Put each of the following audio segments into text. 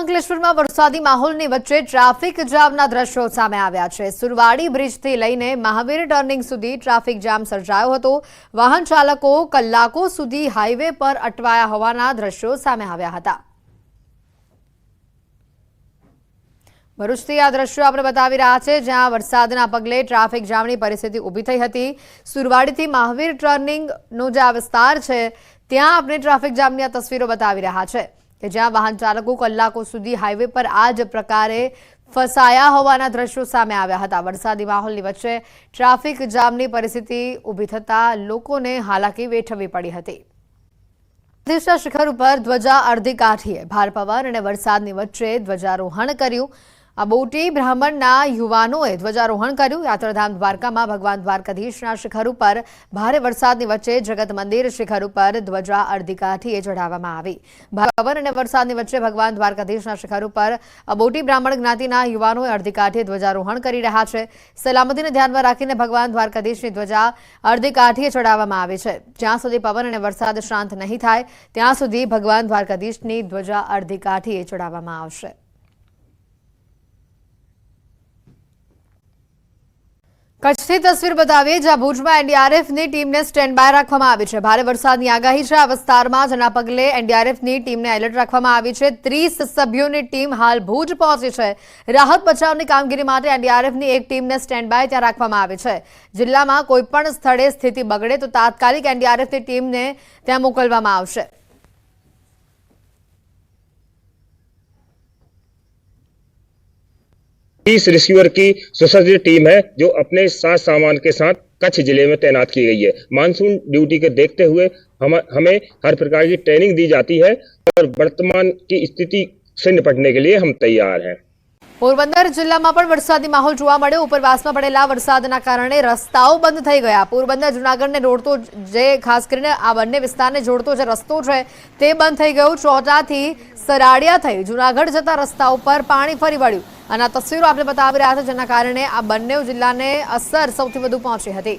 અંકલેશ્વરમાં વરસાદી માહોલની વચ્ચે ટ્રાફિક જામના દ્રશ્યો સામે આવ્યા છે. સુરવાડી બ્રિજથી લઈને મહાવીર ટર્નિંગ સુધી ટ્રાફિક જામ સર્જાયો હતો. વાહન ચાલકો કલાકો સુધી હાઈવે પર અટવાયા હોવાના દ્રશ્યો સામે આવ્યા હતા. ભરૂચથી આ દ્રશ્યો આપણે બતાવી રહ્યા છે, જ્યાં વરસાદના પગલે ટ્રાફિક જામની પરિસ્થિતિ ઊભી થઈ હતી. સુરવાડીથી મહાવીર ટર્નિંગનો જે આ વિસ્તાર છે, ત્યાં આપણે ટ્રાફિક જામની આ તસવીરો બતાવી રહ્યા છે. કે જ્યાં વાહન ચાલકો કલાકો સુધી હાઈવે પર આ જ પ્રકારે ફસાયા હોવાના દ્રશ્યો સામે આવ્યા હતા. વરસાદી માહોલની વચ્ચે ટ્રાફિક જામની પરિસ્થિતિ ઊભી થતા લોકોને હાલાકી વેઠવી પડી હતી. પ્રતિષ્ઠા શિખર ઉપર ધ્વજા અડધી કાઠીએ. ભાર પવન અને વરસાદની વચ્ચે ધ્વજારોહણ કર્યું. આ બોટી બ્રાહ્મણના યુવાનોએ ધ્વજારોહણ કર્યું. યાત્રાધામ દ્વારકામાં ભગવાન દ્વારકાધીશના શિખર ઉપર ભારે વરસાદની વચ્ચે જગત મંદિર શિખર ઉપર ધ્વજા અડધી કાઠીએ ચઢાવવામાં આવી. ભાર અને વરસાદની વચ્ચે ભગવાન દ્વારકાધીશના શિખર ઉપર બોટી બ્રાહ્મણ જ્ઞાતિના યુવાનોએ અડધી ધ્વજારોહણ કરી રહ્યા છે. સલામતીને ધ્યાનમાં રાખીને ભગવાન દ્વારકાધીશની ધ્વજા અડધી કાઠીએ ચડાવવામાં આવી છે. જ્યાં સુધી પવન અને વરસાદ શાંત નહીં થાય, ત્યાં સુધી ભગવાન દ્વારકાધીશની ધ્વજા અડધી કાઠીએ ચડાવવામાં આવશે. કચ્છથી તસવીર બતાવીએ, જ્યાં ભુજમાં એનડીઆરએફની ટીમને સ્ટેન્ડ બાય રાખવામાં આવી છે. ભારે વરસાદની આગાહી છે. આ વિસ્તારમાં જેના પગલે એનડીઆરએફની ટીમને એલર્ટ રાખવામાં આવી છે. ત્રીસ સભ્યોની ટીમ હાલ ભુજ પહોંચી છે. રાહત બચાવની કામગીરી માટે એનડીઆરએફની એક ટીમને સ્ટેન્ડ બાય ત્યાં રાખવામાં આવી છે. જિલ્લામાં કોઈપણ સ્થળે સ્થિતિ બગડે તો તાત્કાલિક એનડીઆરએફની ટીમને ત્યાં મોકલવામાં આવશે. तीस रिसीवर की सुसज्जित टीम है, जो अपने साथ सामान के साथ कच्छ ज़िले में तैनात की गई है। मानसून ड्यूटी के देखते हुए हम, हमें हर प्रकार की ट्रेनिंग दी जाती है और वर्तमान की स्थिति से निपटने के लिए हम तैयार हैं। પોરબંદર જિલ્લામાં પણ વરસાદી માહોલ જોવા મળ્યો. ઉપરવાસમાં પડેલા વરસાદના કારણે રસ્તાઓ બંધ થઈ ગયા. પોરબંદર, જુનાગઢને જોડતો જે ખાસ કરીને આ બંને વિસ્તારને જોડતો જે રસ્તો છે તે બંધ થઈ ગયો. ચોટાથી સરાડિયા થઈ જુનાગઢ જતા રસ્તા ઉપર પાણી ફરી વળ્યું. અને તસવીરો આપણે બતાવી રહ્યા છે જેના કારણે આ બંને જિલ્લાને અસર સૌથી વધુ પહોંચી હતી.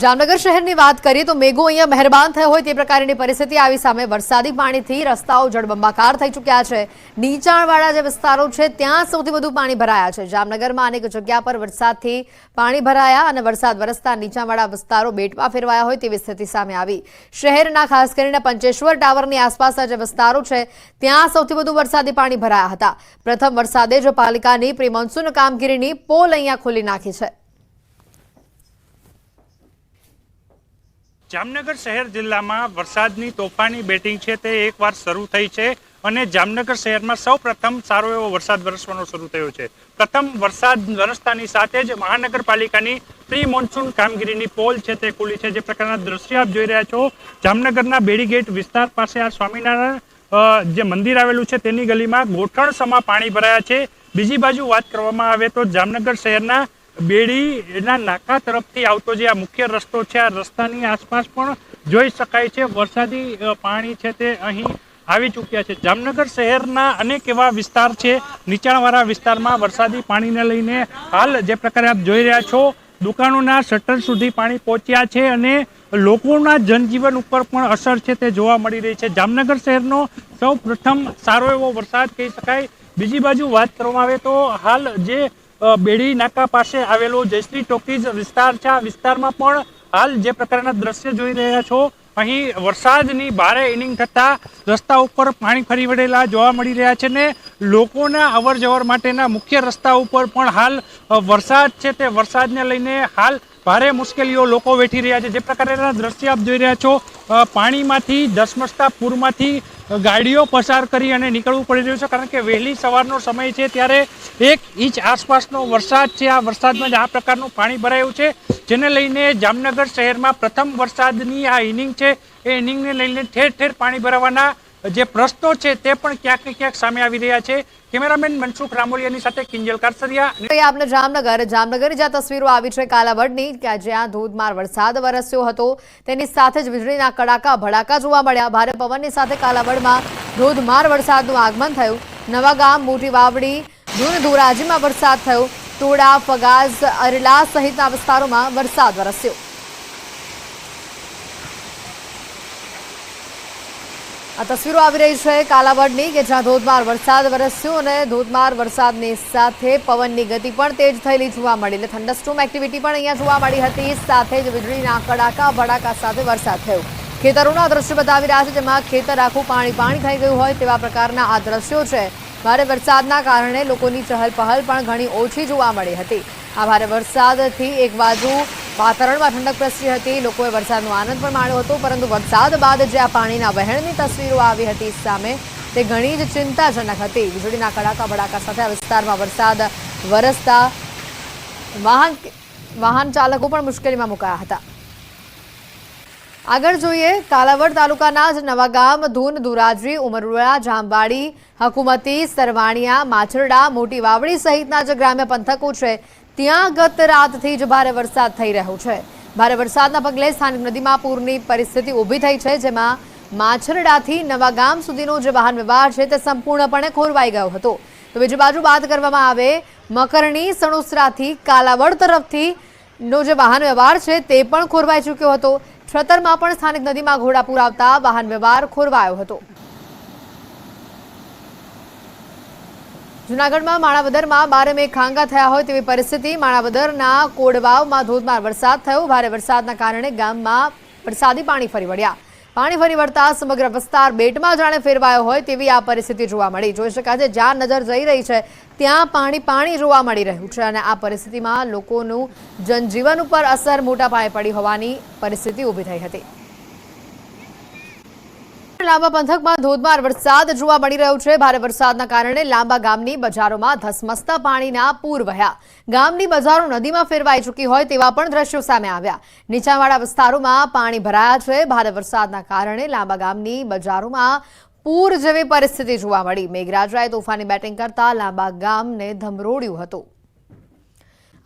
જામનગર શહેરની વાત કરીએ તો મેઘો અહીંયા મહેરબાન થયો હોય તે પ્રકારની પરિસ્થિતિ આવી સામે વરસાદી પાણીથી રસ્તાઓ જળબંબાકાર થઈ ચૂક્યા છે. નીચાણવાળા જે વિસ્તારો છે, ત્યાં સૌથી વધુ પાણી ભરાયા છે. જામનગરમાં અનેક જગ્યા પર વરસાદથી પાણી ભરાયા અને વરસાદ વરસતા નીચાણવાળા વિસ્તારો બેટમાં ફેરવાયા હોય તેવી સ્થિતિ સામે આવી. શહેરના ખાસ કરીને પંચેશ્વર ટાવરની આસપાસના જે વિસ્તારો છે, ત્યાં સૌથી વધુ વરસાદી પાણી ભરાયા હતા. પ્રથમ વરસાદે જ પાલિકાની પ્રિમોન્સૂન કામગીરીની પોલ અહીંયા ખોલી નાખી છે. જામનગર શહેર જિલ્લામાં વરસાદની તોફાની બેટિંગ છે તે એકવાર શરૂ થઈ છે અને જામનગર શહેરમાં સૌ પ્રથમ સારો એવો વરસાદ વરસવાનો શરૂ થયો છે. પ્રથમ વરસાદ વરસતાની સાથે જ મહાનગરપાલિકાની પ્રી મોન્સૂન કામગીરીની પોલ છે તે ખુલી છે. જે પ્રકારના દ્રશ્ય આપ જોઈ રહ્યા છો, જામનગરના બેડીગેટ વિસ્તાર પાસે આ સ્વામિનારાયણ જે મંદિર આવેલું છે તેની ગલીમાં ગોઠણસમાં પાણી ભરાયા છે. બીજી બાજુ વાત કરવામાં આવે તો જામનગર શહેરના બેડીના નાકા તરફથી આવતો જે આ મુખ્ય રસ્તો છે, આ રસ્તાની આસપાસ પણ જોઈ શકાય છે, વરસાદી પાણી છે તે અહીં આવી ચૂક્યા છે. જામનગર શહેરના અનેક એવા વિસ્તાર છે, નીચાણવાળા વિસ્તારમાં વરસાદી પાણીને લઈને હાલ જે પ્રકારે આપ જોઈ રહ્યા છો, દુકાનોના શટર સુધી પાણી પહોંચ્યા છે અને લોકોના જનજીવન ઉપર પણ અસર છે તે જોવા મળી રહી છે. જામનગર શહેરનો સૌ પ્રથમ સારો એવો વરસાદ કહી શકાય. બીજી બાજુ વાત કરવામાં આવે તો હાલ જે બેડી નાકા પાસે આવેલો જયશ્રી ટોકીઝ વિસ્તાર છે. આ વિસ્તારમાં પણ હાલ જે પ્રકારના દ્રશ્ય જોઈ રહ્યા છો, અહીં વરસાદની ભારે ઇનિંગ થતા રસ્તા ઉપર પાણી ફરી વળેલા જોવા મળી રહ્યા છે ને લોકોના અવર જવર માટેના મુખ્ય રસ્તા ઉપર પણ હાલ વરસાદ છે. તે વરસાદને લઈને હાલ ભારે મુશ્કેલીઓ લોકો વેઠી રહ્યા છે. જે પ્રકારના દ્રશ્ય આપ જોઈ રહ્યા છો પાણીમાંથી, ધસમસતા પૂરમાંથી ગાડીઓ પસાર કરી અને નીકળવું પડી રહ્યું છે, કારણ કે વહેલી સવારનો સમય છે ત્યારે એક ઇંચ આસપાસનો વરસાદ છે. આ વરસાદમાં જ આ પ્રકારનું પાણી ભરાયું છે, જેને લઈને જામનગર શહેરમાં પ્રથમ વરસાદની આ ઇનિંગ છે. એ ઇનિંગને લઈને ઠેર ઠેર પાણી ભરાવાના જે પ્રશ્નો છે તે પણ ક્યાંક ને ક્યાંક સામે આવી રહ્યા છે. કેમેરામેન મનસુખ રામોલિયાની સાથે કિંજલ કારસરિયા આપણે જામનગર જામનગર જ્યાં તસવીરો આવી છે કાલાવડની, કે જ્યાં ધોધમાર વરસાદ વરસ્યો હતો, તેની સાથે જ વીજળીના કડાકા, ભડાકા જોવા મળ્યા. ભારે પવનની સાથે કાલાવડમાં ધોધમાર વરસાદનું આગમન થયું. નવા ગામ, મોટી વાવડી, ધૂન ધોરાજીમાં વરસાદ થયો. ટોડા ફગાઝ અરલા સહિતના વિસ્તારોમાં વરસાદ વરસ્યો. આ તસવીરો આવી રહી છે કાલાવડની કે જ્યાં ધોધમાર વરસાદ વરસ્યો અને ધોધમાર વરસાદની સાથે પવનની ગતિ પણ તેજ થયેલી જોવા મળી એટલે થંડરસ્ટોમ એક્ટિવિટી પણ અહીંયા જોવા મળી હતી. સાથે જ વીજળીના કડાકા, ભડાકા સાથે વરસાદ થયો. ખેતરોના દ્રશ્યો બતાવી રહ્યા છે જેમાં ખેતર આખું પાણી પાણી થઈ ગયું હોય તેવા પ્રકારના આ દ્રશ્યો છે. ભારે વરસાદના કારણે લોકોની ચહલ પહલ પણ ઘણી ઓછી જોવા મળી હતી. આ ભારે વરસાદથી એક બાજુ વાતાવરણમાં ઠંડક પ્રસરી હતી, લોકોએ વરસાદનો આનંદ પણ માણ્યો હતો, પરંતુ વરસાદ બાદ જે આ પાણીના વહેણની તસવીરો આવી હતી સામે, તે ઘણી જ ચિંતાજનક હતી. વીજળીના કડાકા ભડાકા સાથે વિસ્તારમાં વરસાદ વરસતા વાહન વાહન ચાલકો પણ મુશ્કેલીમાં મુકાયા હતા. આગળ જોઈએ, કાલાવડ તાલુકાના જ નવાગામ ધૂન દુરાજી ઉમરવાડા, જામવાડી, હકુમતી, સરવાણિયા, માછરડા, મોટી વાવડી સહિતના જે ગ્રામ્ય પંથકો છે ત્યાં ગત રાતથી જ ભારે વરસાદ થઈ રહ્યો છે. ભારે વરસાદના પગલે સ્થાનિક નદીમાં પૂરની પરિસ્થિતિ ઊભી થઈ છે, જેમાં માછરડાથી નવાગામ સુધીનો જે વાહન વ્યવહાર છે તે સંપૂર્ણપણે ખોરવાઈ ગયો હતો. તો બીજી બાજુ વાત કરવામાં આવે, મકરણી, સણોસરાથી કાલાવડ તરફથી નો જે વાહન વ્યવહાર છે તે પણ ખોરવાઈ ચૂક્યો હતો. છતરમાં પણ સ્થાનિક નદીમાં ઘોડાપુર આવતા વાહન વ્યવહાર ખોરવાયો હતો. જૂનાગઢમાં માણાવદરમાં બારે મેઘ ખાંગા થયા હોય તેવી પરિસ્થિતિ. માણાવદરના કોડવાવમાં ધોધમાર વરસાદ થયો. ભારે વરસાદના કારણે ગામમાં વરસાદી પાણી ફરી વળ્યા. પાણી ફરી વળતા સમગ્ર વિસ્તાર બેટમાં જાણે ફેરવાયો હોય તેવી આ પરિસ્થિતિ જોવા મળી. જોઈ શકાય છે, જ્યાં નજર જઈ રહી છે, ત્યાં પાણી પાણી જોવા મળી રહ્યું છે અને આ પરિસ્થિતિમાં લોકોનું જનજીવન ઉપર અસર મોટા પાયે પડી હોવાની પરિસ્થિતિ ઊભી થઈ હતી. લાંબા પંથકમાં ધોધમાર વરસાદ જોવા મળી રહ્યો છે. ભારે વરસાદના કારણે લાંબા ગામની બજારોમાં ધસમસતા પાણીના પૂર વહ્યા. ગામની બજારો નદીમાં ફેરવાઈ ચૂકી હોય તેવા પણ દ્રશ્યો સામે આવ્યા. નીચાણવાળા વિસ્તારોમાં પાણી ભરાયા છે. ભારે વરસાદના કારણે લાંબા ગામની બજારોમાં પૂર જેવી પરિસ્થિતિ જોવા મળી. મેઘરાજાએ તોફાની બેટિંગ કરતા લાંબા ગામને ધમરોડ્યું હતું.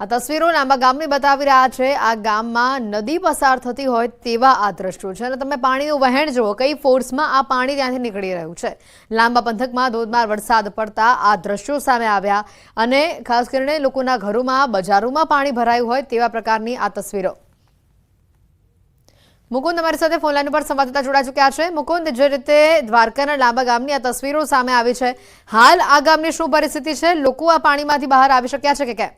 આ તસવીરો લાંબા ગામની બતાવી રહ્યા છે. આ ગામમાં નદી પસાર થતી હોય તેવા આ દ્રશ્યો છે. અને તમે પાણીનું વહેણ જુઓ, કઈ ફોર્સમાં આ પાણી ત્યાંથી નીકળી રહ્યું છે. લાંબા પંથકમાં ધોધમાર વરસાદ પડતા આ દ્રશ્યો સામે આવ્યા અને ખાસ કરીને લોકોના ઘરોમાં, બજારોમાં પાણી ભરાયું હોય તેવા પ્રકારની આ તસવીરો. મુકુંદ, અમારી સાથે ફોનલાઈન ઉપર સંવાદદાતા જોડાઈ ચૂક્યા છે. મુકુંદ, જે રીતે દ્વારકાના લાંબા ગામની આ તસવીરો સામે આવી છે, હાલ આ ગામની શું પરિસ્થિતિ છે? લોકો આ પાણીમાંથી બહાર આવી શક્યા છે કે એ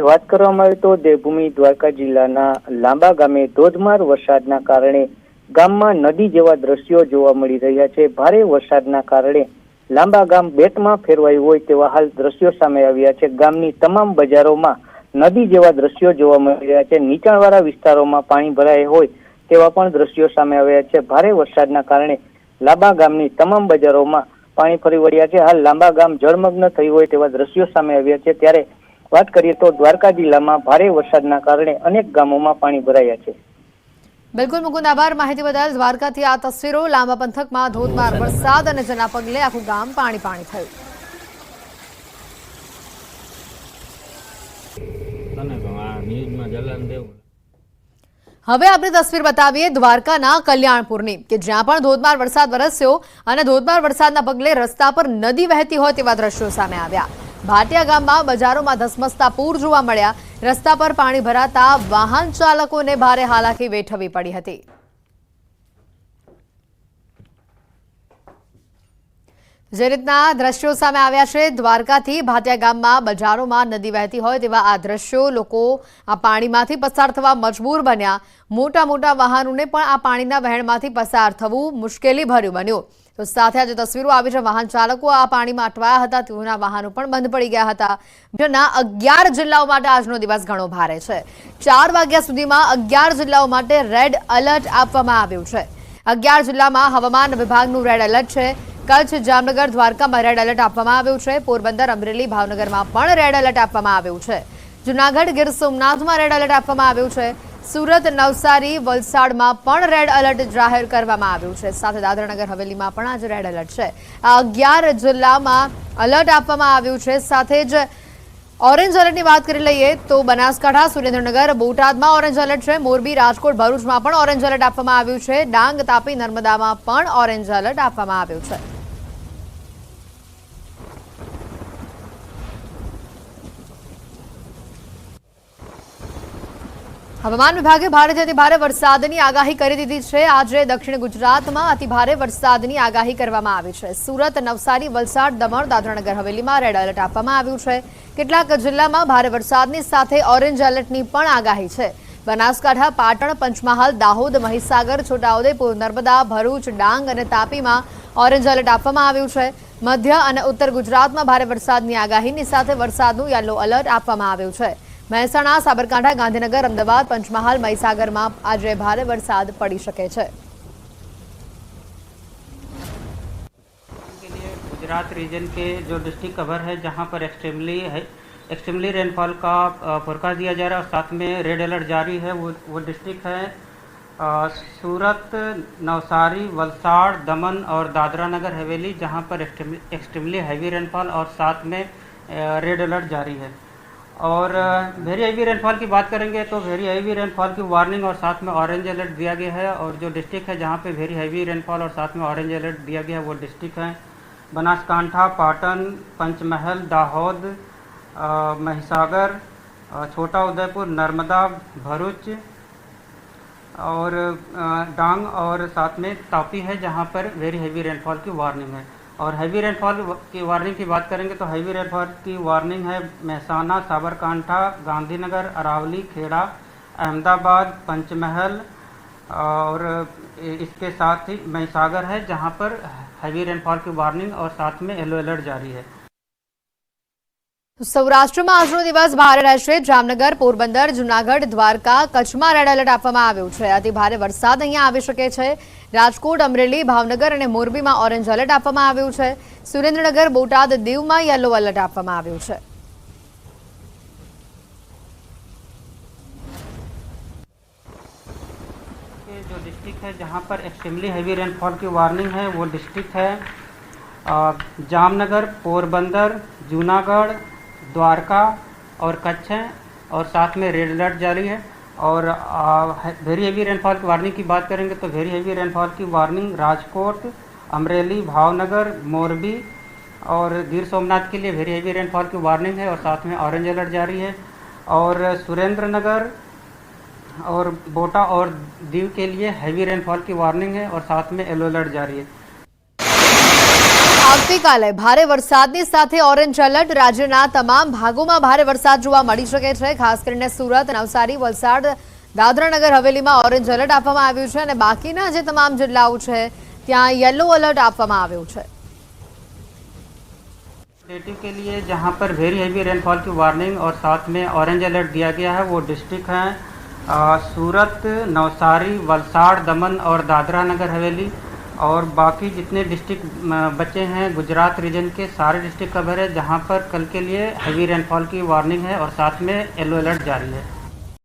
વાત કરવામાં આવે તો દેવભૂમિ દ્વારકા જિલ્લાના લાંબા ગામે ધોધમાર વરસાદના કારણે ગામમાં નદી જેવા દ્રશ્યો જોવા મળી રહ્યા છે. ભારે વરસાદના કારણે લાંબા ગામ બેટમાં ફેરવાયું હોય તેવા હાલ દ્રશ્યો સામે આવ્યા છે. ગામની તમામ બજારોમાં નદી જેવા દ્રશ્યો જોવા મળી રહ્યા છે. નીચાણવાળા વિસ્તારોમાં પાણી ભરાય હોય તેવા પણ દ્રશ્યો સામે આવ્યા છે. ભારે વરસાદના કારણે લાંબા ગામની તમામ બજારોમાં પાણી ફરી વળ્યા છે. હાલ લાંબા ગામ જળમગ્ન થયું હોય તેવા દ્રશ્યો સામે આવ્યા છે. ત્યારે વાત કરીએ તો દ્વારકા જિલ્લામાં ભારે વરસાદના કારણે અનેક ગામોમાં પાણી ભરાયા છે. બિલકુલ મુકુંદ આભાર. માહિતી બદલ દ્વારકાથી આ તસવીરો લાંબા પંથકમાં ધોધમાર વરસાદ અને જેના પગલે આખું ગામ પાણી પાણી થયું. હવે આપણે તસવીર બતાવીએ દ્વારકાના કલ્યાણપુરની કે જ્યાં પણ ધોધમાર વરસાદ વરસ્યો અને ધોધમાર વરસાદના પગલે રસ્તા પર નદી વહેતી હોય તેવા દ્રશ્યો સામે આવ્યા. ભાટિયા ગામમાં બજારોમાં ધસમસતા પૂર જોવા મળ્યા. રસ્તા પર પાણી ભરાતા વાહન ચાલકોને ભારે હાલાકી વેઠવી પડી હતી. જે રીતના દ્રશ્યો સામે આવ્યા છે, દ્વારકાથી ભાટિયા ગામમાં બજારોમાં નદી વહેતી હોય તેવા આ દ્રશ્યો લોકો આ પાણીમાંથી પસાર થવા મજબૂર બન્યા. મોટા મોટા વાહનોને પણ આ પાણીના વહેણમાંથી પસાર થવું મુશ્કેલી ભર્યું બન્યું. તો સાથે આજે તસવીરો આવી છે. વાહન ચાલકો આ પાણીમાં અટવાયા હતા. તેઓના વાહનો પણ બંધ પડી ગયા હતા. જેના અગિયાર જિલ્લાઓ માટે આજનો દિવસ ઘણો ભારે છે. ચાર વાગ્યા સુધીમાં અગિયાર જિલ્લાઓ માટે રેડ એલર્ટ આપવામાં આવ્યું છે. અગિયાર જિલ્લામાં હવામાન વિભાગનું રેડ એલર્ટ છે. કચ્છ, જામનગર, દ્વારકામાં રેડ એલર્ટ આપવામાં આવ્યું છે. પોરબંદર, અમરેલી, ભાવનગરમાં પણ રેડ એલર્ટ આપવામાં આવ્યું છે. જુનાગઢ, ગીર સોમનાથમાં રેડ એલર્ટ આપવામાં આવ્યું છે. સુરત નવસારી વલસાડમાં પણ રેડ એલર્ટ જાહેર કરવામાં આવ્યું છે. સાથે દાદરાનગર હવેલીમાં પણ આજે રેડ એલર્ટ છે. આ અગિયાર જિલ્લામાં એલર્ટ આપવામાં આવ્યું છે. સાથે જ ઓરેન્જ એલર્ટની વાત કરી લઈએ તો બનાસકાંઠા, સુરેન્દ્રનગર, બોટાદમાં ઓરેન્જ એલર્ટ છે. મોરબી, રાજકોટ, ભરૂચમાં પણ ઓરેન્જ એલર્ટ આપવામાં આવ્યું છે. ડાંગ, તાપી, નર્મદામાં પણ ઓરેન્જ એલર્ટ આપવામાં આવ્યું છે. હવામાન વિભાગે ભારેથી અતિ ભારે વરસાદની આગાહી કરી દીધી છે. આજે દક્ષિણ ગુજરાતમાં અતિ ભારે વરસાદની આગાહી કરવામાં આવી છે. સુરત, નવસારી, વલસાડ, દમણ, દાદરાનગર, હવેલીમાં રેડ એલર્ટ આપવામાં આવ્યું છે. કેટલાક જિલ્લામાં ભારે વરસાદની સાથે ઓરેન્જ એલર્ટની પણ આગાહી છે. બનાસકાંઠા, પાટણ, પંચમહાલ, દાહોદ, મહીસાગર, છોટાઉદેપુર, નર્મદા, ભરૂચ, ડાંગ અને તાપીમાં ઓરેન્જ એલર્ટ આપવામાં આવ્યું છે. મધ્ય અને ઉત્તર ગુજરાતમાં ભારે વરસાદની આગાહીની સાથે વરસાદનું યલો એલર્ટ આપવામાં આવ્યું છે. મહેસાણા સાબરકાંઠા ગાંધીનગર અમદાવાદ પંચમહાલ મહીસાગરમાં આજે ભારે વરસાદ પડી શકે છે के लिए गुजरात रीजन के जो डिस्ट्रिक्ट कवर है जहां पर एक्सट्रीमली है एक्सट्रीमली रेनफॉल का फोरकास्ट दिया जा रहा है और साथ में रेड अलर्ट जारी है वो वो डिस्ट्रिक्ट है अ, सूरत नवसारी वलसाड़ दमन और दादरा नगर हवेली जहां पर एक्सट्रीमली हैवी रेनफॉल और साथ में रेड अलर्ट जारी है और वेरी हैवी रेनफॉल की बात करेंगे तो वेरी हैवी रेनफॉल की वार्निंग और साथ में ऑरेंज अलर्ट दिया गया है और जो डिस्ट्रिक्ट है जहाँ पे वेरी हैवी रेनफॉल और साथ में ऑरेंज अलर्ट दिया गया है वो डिस्ट्रिक्ट हैं। बनासकांठा, पाटन, पंचमहल, दाहोद महिसागर छोटा उदयपुर, नर्मदा, भरूच और डांग और साथ में तापी है जहाँ पर वेरी हैवी रेनफॉल की वार्निंग है। और हैवी रेनफॉल की वार्निंग की बात करेंगे तो हैवी रेनफॉल की वार्निंग है महसाना, साबरकांठा, गांधीनगर, अरावली, खेड़ा, अहमदाबाद, पंचमहल और इसके साथ ही महिसागर है, जहाँ पर हैवी रेनफॉल की वार्निंग और साथ में येलो अलर्ट जारी है। સૌરાષ્ટ્રમાં આજનો દિવસ ભારે રહેશે જામનગર પોરબંદર જુનાગઢ દ્વારકા કચ્છમાં રેડ એલર્ટ આપવામાં આવ્યું છે અતિ ભારે વરસાદ અહીંયા આવી શકે છે રાજકોટ અમરેલી ભાવનગર અને મોરબીમાં ઓરેન્જ એલર્ટ આપવામાં આવ્યું છે સુરેન્દ્રનગર બોટાદ દીવમાં યલો એલર્ટ આપવામાં આવ્યું છે के जो डिस्ट्रिक्ट है जहाँ पर एक्सट्रीमली हैवी रेनफॉल की वार्निंग है वो डिस्ट्रिक्ट है अ, जामनगर पोरबंदर जूनागढ़ द्वारका और कच्छ है और साथ में रेड अलर्ट जारी है। और वेरी हैवी रेनफॉल की वार्निंग की बात करेंगे तो वेरी हैवी रेनफॉल की वार्निंग राजकोट, अमरेली, भावनगर, मोरबी और गिर सोमनाथ के लिए वेरी हैवी रेनफॉल की वार्निंग है और साथ में ऑरेंज अलर्ट जारी है। और सुरेंद्र नगर और बोटा और दीव के लिए हैवी रेनफॉल की वार्निंग है और साथ में येलो अलर्ट जारी है। આવતીકાલે ભારે વરસાદની સાથે ઓરેન્જ એલર્ટ રાજ્યના તમામ ભાગોમાં ભારે વરસાદ જોવા મળી શકે છે ખાસ કરીને સુરત નવસારી વલસાડ દાદરાનગર હવેલીમાં ઓરેન્જ એલર્ટ આપવામાં આવ્યું છે અને બાકીના જે તમામ જિલ્લાઓ છે ત્યાં યલો એલર્ટ આપવામાં આવ્યું છે नेटिव के लिए जहाँ पर वेरी हैवी रेनफॉल की वार्निंग और साथ में ऑरेंज अलर्ट दिया गया है वो डिस्ट्रिक्ट हैं अ, सूरत नवसारी वलसाड़ दमन और दादरा नगर हवेली और बाकी जितने डिस्ट्रिक्ट बचे हैं गुजरात रीजन के सारे डिस्ट्रिक्ट कवर है जहाँ पर कल के लिए हैवी रेनफॉल की वार्निंग है और साथ में येलो अलर्ट जारी है